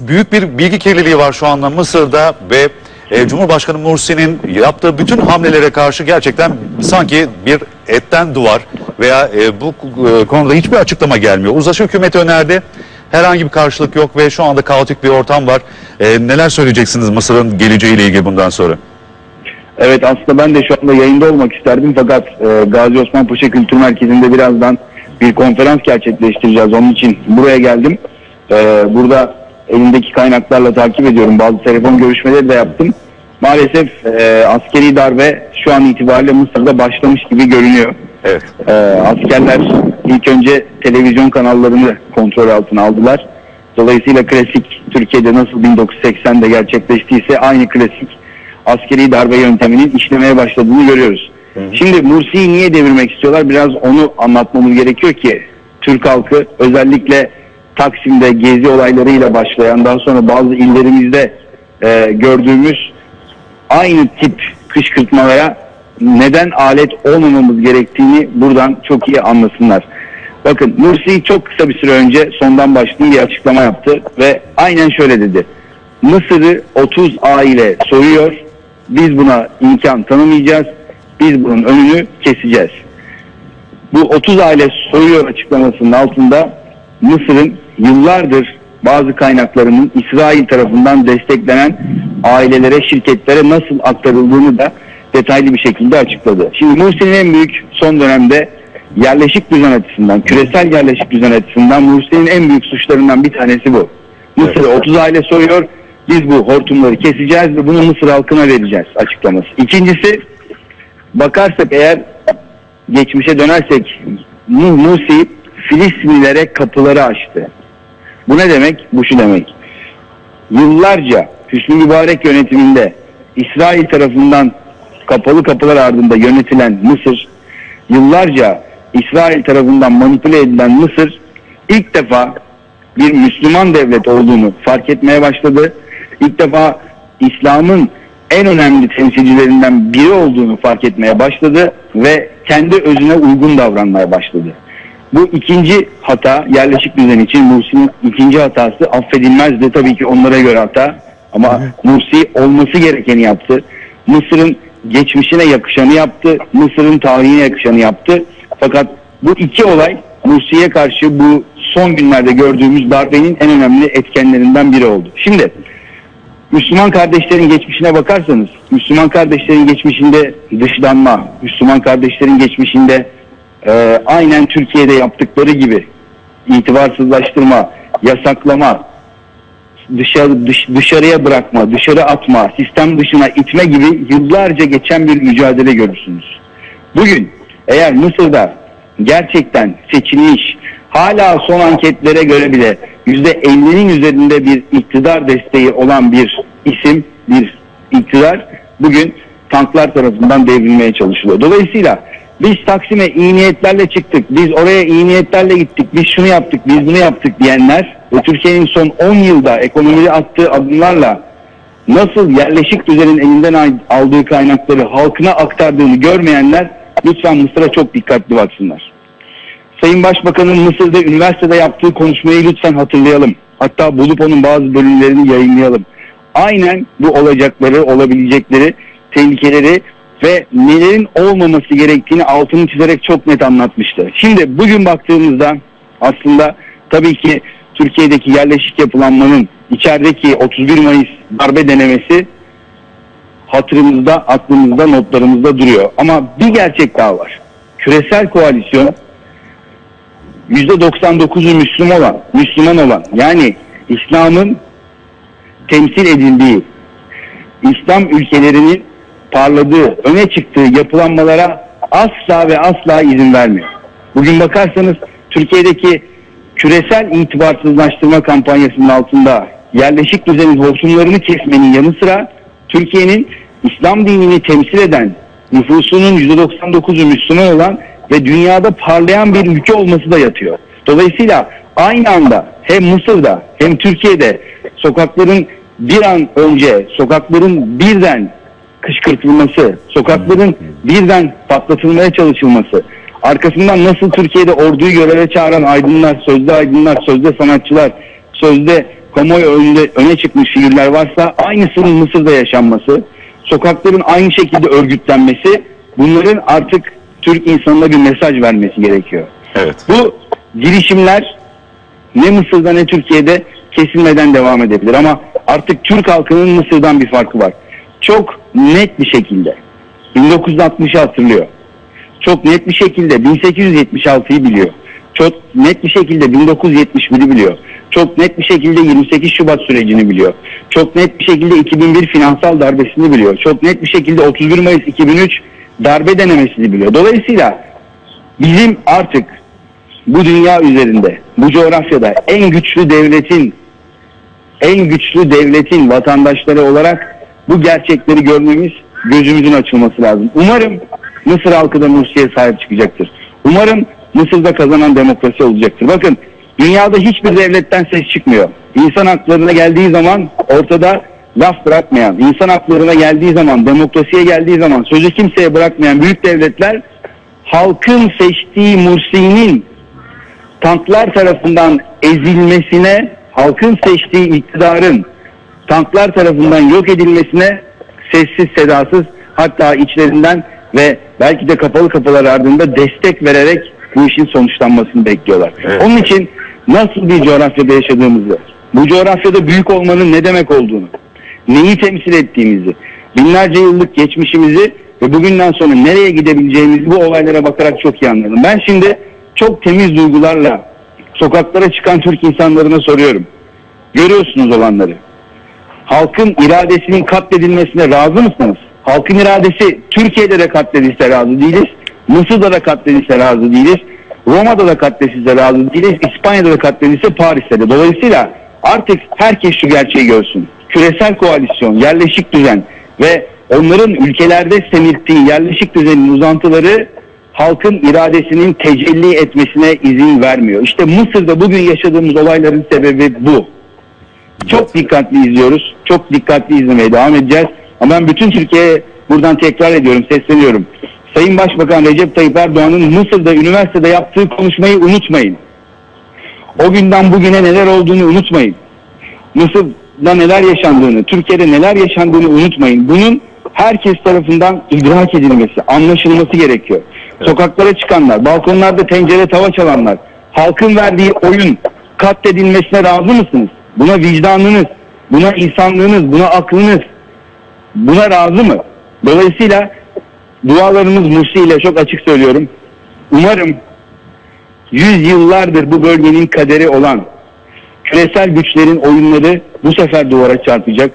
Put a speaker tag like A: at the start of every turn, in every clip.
A: büyük bir bilgi kirliliği var şu anda Mısır'da ve e, Cumhurbaşkanı Mursi'nin yaptığı bütün hamlelere karşı gerçekten sanki bir etten duvar veya e, bu e, konuda hiçbir açıklama gelmiyor. Uzlaşı hükümeti önerdi. Herhangi bir karşılık yok ve şu anda kaotik bir ortam var. E, neler söyleyeceksiniz Mısır'ın geleceğiyle ilgili bundan sonra?
B: Evet aslında ben de şu anda yayında olmak isterdim fakat e, Gazi Osman Paşa Kültür Merkezi'nde birazdan bir konferans gerçekleştireceğiz. Onun için buraya geldim. E, burada elimdeki kaynaklarla takip ediyorum. Bazı telefon görüşmeleri de yaptım. Maalesef e, askeri darbe şu an itibariyle Mısır'da başlamış gibi görünüyor.
A: Evet.
B: E, askerler ilk önce televizyon kanallarını kontrol altına aldılar. Dolayısıyla klasik Türkiye'de nasıl 1980'de gerçekleştiyse aynı klasik askeri darbe yönteminin işlemeye başladığını görüyoruz. Şimdi Mursi'yi niye devirmek istiyorlar? Biraz onu anlatmamız gerekiyor ki Türk halkı özellikle Taksim'de gezi olaylarıyla başlayan daha sonra bazı illerimizde e, gördüğümüz aynı tip kışkırtmalara neden alet olmamamız gerektiğini buradan çok iyi anlasınlar. Bakın Mursi çok kısa bir süre önce sondan başlayayım bir açıklama yaptı ve aynen şöyle dedi. Mısır'ı 30 aile soruyor. Biz buna imkan tanımayacağız. Biz bunun önünü keseceğiz. Bu 30 aile soruyor açıklamasının altında Mısır'ın yıllardır bazı kaynaklarının İsrail tarafından desteklenen ailelere, şirketlere nasıl aktarıldığını da detaylı bir şekilde açıkladı. Şimdi Mursi'nin en büyük son dönemde yerleşik düzen açısından, küresel yerleşik düzen açısından Mursi'nin en büyük suçlarından bir tanesi bu. Mısır'ı 30 aile soruyor, biz bu hortumları keseceğiz ve bunu Mısır halkına vereceğiz açıklaması. İkincisi, bakarsak eğer geçmişe dönersek Mu- Musi Filistinlilere kapıları açtı. Bu ne demek? Bu şu demek. Yıllarca Hüsnü Mübarek yönetiminde İsrail tarafından kapalı kapılar ardında yönetilen Mısır, yıllarca İsrail tarafından manipüle edilen Mısır ilk defa bir Müslüman devlet olduğunu fark etmeye başladı. İlk defa İslam'ın en önemli temsilcilerinden biri olduğunu fark etmeye başladı ve kendi özüne uygun davranmaya başladı. Bu ikinci hata yerleşik düzen için Mursi'nin ikinci hatası affedilmezdi tabii ki onlara göre hata ama Mursi olması gerekeni yaptı. Mısır'ın geçmişine yakışanı yaptı. Mısır'ın tarihine yakışanı yaptı. Fakat bu iki olay Mursi'ye karşı bu son günlerde gördüğümüz darbenin en önemli etkenlerinden biri oldu. Şimdi Müslüman kardeşlerin geçmişine bakarsanız, Müslüman kardeşlerin geçmişinde dışlanma, Müslüman kardeşlerin geçmişinde e, aynen Türkiye'de yaptıkları gibi itibarsızlaştırma, yasaklama, dışarı, dış, dışarıya bırakma, dışarı atma, sistem dışına itme gibi yıllarca geçen bir mücadele görürsünüz. Bugün eğer Mısır'da gerçekten seçilmiş, hala son anketlere göre bile %50'nin üzerinde bir iktidar desteği olan bir isim, bir iktidar bugün tanklar tarafından devrilmeye çalışılıyor. Dolayısıyla biz Taksim'e iyi niyetlerle çıktık, biz oraya iyi niyetlerle gittik, biz şunu yaptık, biz bunu yaptık diyenler ve Türkiye'nin son 10 yılda ekonomide attığı adımlarla nasıl yerleşik düzenin elinden al- aldığı kaynakları halkına aktardığını görmeyenler lütfen Mısır'a çok dikkatli baksınlar. Sayın Başbakan'ın Mısır'da üniversitede yaptığı konuşmayı lütfen hatırlayalım. Hatta bulup onun bazı bölümlerini yayınlayalım. Aynen bu olacakları, olabilecekleri, tehlikeleri ve nelerin olmaması gerektiğini altını çizerek çok net anlatmıştı. Şimdi bugün baktığımızda aslında tabii ki Türkiye'deki yerleşik yapılanmanın içerideki 31 Mayıs darbe denemesi hatırımızda, aklımızda, notlarımızda duruyor. Ama bir gerçek daha var. Küresel koalisyon %99'u Müslüman olan, Müslüman olan yani İslam'ın temsil edildiği, İslam ülkelerinin parladığı, öne çıktığı yapılanmalara asla ve asla izin vermiyor. Bugün bakarsanız Türkiye'deki küresel itibarsızlaştırma kampanyasının altında yerleşik düzenin hortumlarını kesmenin yanı sıra Türkiye'nin İslam dinini temsil eden nüfusunun %99'u Müslüman olan ve dünyada parlayan bir ülke olması da yatıyor. Dolayısıyla aynı anda hem Mısır'da hem Türkiye'de sokakların bir an önce sokakların birden kışkırtılması, sokakların birden patlatılmaya çalışılması, arkasından nasıl Türkiye'de orduyu göreve çağıran aydınlar, sözde aydınlar, sözde sanatçılar, sözde kamuoyu önünde öne çıkmış figürler varsa aynısının Mısır'da yaşanması, sokakların aynı şekilde örgütlenmesi bunların artık Türk insanına bir mesaj vermesi gerekiyor.
A: Evet.
B: Bu girişimler ne Mısır'da ne Türkiye'de kesilmeden devam edebilir ama artık Türk halkının Mısır'dan bir farkı var. Çok net bir şekilde 1960'ı hatırlıyor. Çok net bir şekilde 1876'yı biliyor. Çok net bir şekilde 1971'i biliyor. Çok net bir şekilde 28 Şubat sürecini biliyor. Çok net bir şekilde 2001 finansal darbesini biliyor. Çok net bir şekilde 31 Mayıs 2003 darbe denemesini biliyor. Dolayısıyla bizim artık bu dünya üzerinde, bu coğrafyada en güçlü devletin en güçlü devletin vatandaşları olarak bu gerçekleri görmemiz, gözümüzün açılması lazım. Umarım Mısır halkı da Mursi'ye sahip çıkacaktır. Umarım Mısır'da kazanan demokrasi olacaktır. Bakın dünyada hiçbir devletten ses çıkmıyor. İnsan haklarına geldiği zaman ortada laf bırakmayan, insan haklarına geldiği zaman, demokrasiye geldiği zaman sözü kimseye bırakmayan büyük devletler halkın seçtiği Mursi'nin tanklar tarafından ezilmesine, halkın seçtiği iktidarın tanklar tarafından yok edilmesine sessiz sedasız hatta içlerinden ve belki de kapalı kapılar ardında destek vererek bu işin sonuçlanmasını bekliyorlar.
A: Evet.
B: Onun için nasıl bir coğrafyada yaşadığımızı, bu coğrafyada büyük olmanın ne demek olduğunu, neyi temsil ettiğimizi, binlerce yıllık geçmişimizi ve bugünden sonra nereye gidebileceğimizi bu olaylara bakarak çok iyi anladım. Ben şimdi çok temiz duygularla sokaklara çıkan Türk insanlarına soruyorum. Görüyorsunuz olanları. Halkın iradesinin katledilmesine razı mısınız? Halkın iradesi Türkiye'de de katledilse razı değiliz. Mısır'da da katledilse razı değiliz. Roma'da da katledilse razı değiliz. İspanya'da da katledilse Paris'te de. Dolayısıyla artık herkes şu gerçeği görsün. Küresel koalisyon, yerleşik düzen ve onların ülkelerde semirttiği yerleşik düzenin uzantıları halkın iradesinin tecelli etmesine izin vermiyor. İşte Mısır'da bugün yaşadığımız olayların sebebi bu. Çok dikkatli izliyoruz. Çok dikkatli izlemeye devam edeceğiz. Ama ben bütün Türkiye'ye buradan tekrar ediyorum, sesleniyorum. Sayın Başbakan Recep Tayyip Erdoğan'ın Mısır'da üniversitede yaptığı konuşmayı unutmayın. O günden bugüne neler olduğunu unutmayın. Mısır'da neler yaşandığını, Türkiye'de neler yaşandığını unutmayın. Bunun herkes tarafından idrak edilmesi, anlaşılması gerekiyor. Sokaklara çıkanlar, balkonlarda tencere tava çalanlar, halkın verdiği oyun katledilmesine razı mısınız? Buna vicdanınız, buna insanlığınız, buna aklınız, buna razı mı? Dolayısıyla dualarımız Mursi ile çok açık söylüyorum. Umarım yüzyıllardır bu bölgenin kaderi olan küresel güçlerin oyunları bu sefer duvara çarpacak.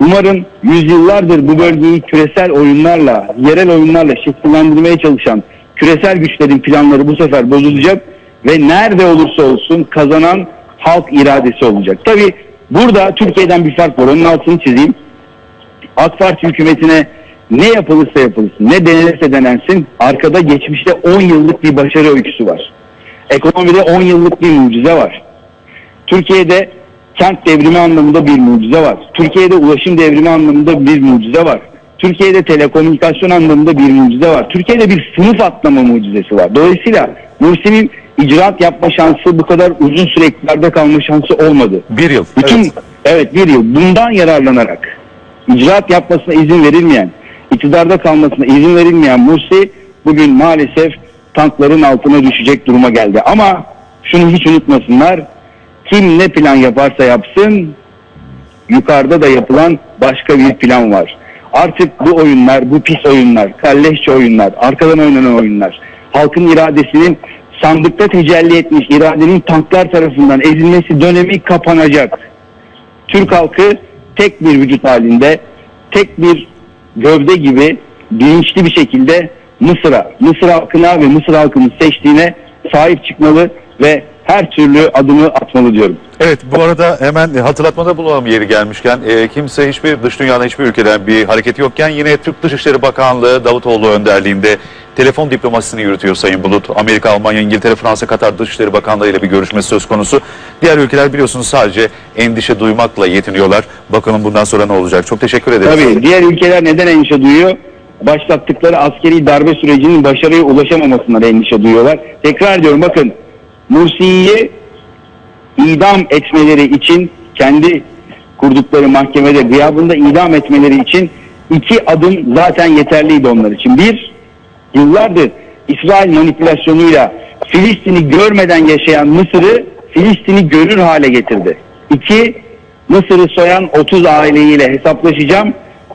B: Umarım yüzyıllardır bu bölgeyi küresel oyunlarla, yerel oyunlarla şekillendirmeye çalışan küresel güçlerin planları bu sefer bozulacak ve nerede olursa olsun kazanan halk iradesi olacak. Tabi burada Türkiye'den bir fark var. Onun altını çizeyim. AK Parti hükümetine ne yapılırsa yapılsın, ne denenirse denensin arkada geçmişte 10 yıllık bir başarı öyküsü var. Ekonomide 10 yıllık bir mucize var. Türkiye'de kent devrimi anlamında bir mucize var. Türkiye'de ulaşım devrimi anlamında bir mucize var. Türkiye'de telekomünikasyon anlamında bir mucize var. Türkiye'de bir sınıf atlama mucizesi var. Dolayısıyla Mursi'nin icraat yapma şansı bu kadar uzun süre iktidarda kalma şansı olmadı.
A: Bir yıl.
B: Bütün
A: Evet.
B: evet. bir yıl bundan yararlanarak icraat yapmasına izin verilmeyen, iktidarda kalmasına izin verilmeyen Mursi bugün maalesef tankların altına düşecek duruma geldi. Ama şunu hiç unutmasınlar. Kim ne plan yaparsa yapsın yukarıda da yapılan başka bir plan var. Artık bu oyunlar, bu pis oyunlar, kalleşçe oyunlar, arkadan oynanan oyunlar, halkın iradesinin sandıkta tecelli etmiş iradenin tanklar tarafından ezilmesi dönemi kapanacak. Türk halkı tek bir vücut halinde, tek bir gövde gibi bilinçli bir şekilde Mısır'a, Mısır halkına ve Mısır halkının seçtiğine sahip çıkmalı ve her türlü adımı atmalı diyorum.
A: Evet bu arada hemen hatırlatmada bulunalım yeri gelmişken e, kimse hiçbir dış dünyada hiçbir ülkeden bir hareket yokken yine Türk Dışişleri Bakanlığı Davutoğlu önderliğinde telefon diplomasisini yürütüyor Sayın Bulut. Amerika, Almanya, İngiltere, Fransa, Katar Dışişleri Bakanlığı ile bir görüşmesi söz konusu. Diğer ülkeler biliyorsunuz sadece endişe duymakla yetiniyorlar. Bakalım bundan sonra ne olacak? Çok teşekkür ederiz.
B: Tabii diğer ülkeler neden endişe duyuyor? Başlattıkları askeri darbe sürecinin başarıya ulaşamamasından endişe duyuyorlar. Tekrar diyorum bakın Mursi'yi idam etmeleri için kendi kurdukları mahkemede gıyabında idam etmeleri için iki adım zaten yeterliydi onlar için. Bir, yıllardır İsrail manipülasyonuyla Filistin'i görmeden yaşayan Mısır'ı Filistin'i görür hale getirdi. İki, Mısır'ı soyan 30 aileyle hesaplaşacağım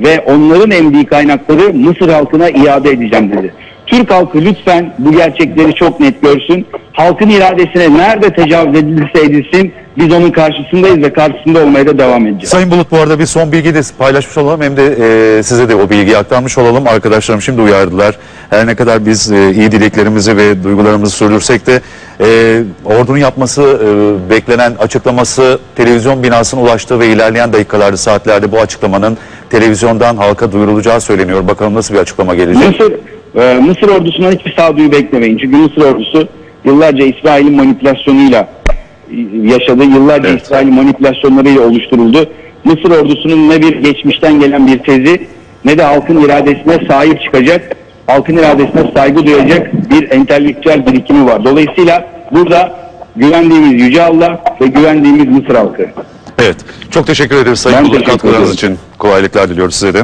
B: ve onların emdiği kaynakları Mısır halkına iade edeceğim dedi. Türk halkı lütfen bu gerçekleri çok net görsün. Halkın iradesine nerede tecavüz edilirse edilsin biz onun karşısındayız ve karşısında olmaya da devam edeceğiz.
A: Sayın Bulut bu arada bir son bilgi de paylaşmış olalım hem de e, size de o bilgiyi aktarmış olalım. Arkadaşlarım şimdi uyardılar. Her ne kadar biz e, iyi dileklerimizi ve duygularımızı sürdürsek de e, ordunun yapması e, beklenen açıklaması televizyon binasına ulaştığı ve ilerleyen dakikalarda saatlerde bu açıklamanın televizyondan halka duyurulacağı söyleniyor. Bakalım nasıl bir açıklama gelecek.
B: Mısır, e, Mısır ordusundan hiçbir sağduyu beklemeyin. Çünkü Mısır ordusu yıllarca İsrail'in manipülasyonuyla e, yaşadı. Yıllarca
A: Evet.
B: İsrail'in manipülasyonlarıyla oluşturuldu. Mısır ordusunun ne bir geçmişten gelen bir tezi ne de halkın iradesine sahip çıkacak, halkın iradesine saygı duyacak bir entelektüel birikimi var. Dolayısıyla burada güvendiğimiz Yüce Allah ve güvendiğimiz Mısır halkı.
A: Evet. Çok teşekkür ederiz Sayın
B: teşekkür
A: katkılarınız
B: ederim.
A: için. Kolaylıklar diliyoruz size de.